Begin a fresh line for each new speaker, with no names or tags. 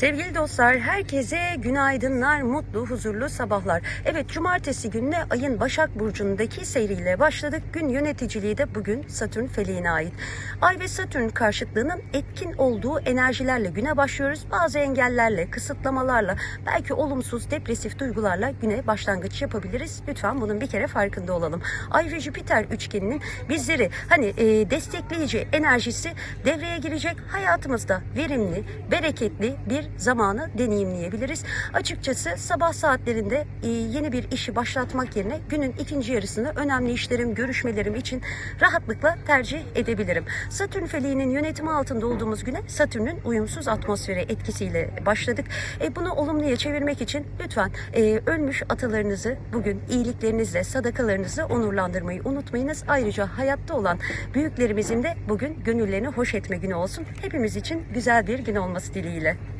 Sevgili dostlar, herkese günaydınlar, mutlu, huzurlu sabahlar. Evet, cumartesi gününe ayın Başak Burcu'ndaki seyriyle başladık. Gün yöneticiliği de bugün Satürn feleğine ait. Ay ve Satürn karşıtlığının etkin olduğu enerjilerle güne başlıyoruz. Bazı engellerle, kısıtlamalarla, belki olumsuz, depresif duygularla güne başlangıç yapabiliriz. Lütfen bunun bir kere farkında olalım. Ay ve Jüpiter üçgeninin bizleri hani e, destekleyici enerjisi devreye girecek. Hayatımızda verimli, bereketli bir zamanı deneyimleyebiliriz. Açıkçası sabah saatlerinde e, yeni bir işi başlatmak yerine günün ikinci yarısını önemli işlerim, görüşmelerim için rahatlıkla tercih edebilirim. Satürn feleğinin yönetimi altında olduğumuz güne Satürn'ün uyumsuz atmosferi etkisiyle başladık. E, bunu olumluya çevirmek için lütfen e, ölmüş atalarınızı bugün iyiliklerinizle, sadakalarınızı onurlandırmayı unutmayınız. Ayrıca hayatta olan büyüklerimizin de bugün gönüllerini hoş etme günü olsun. Hepimiz için güzel bir gün olması dileğiyle.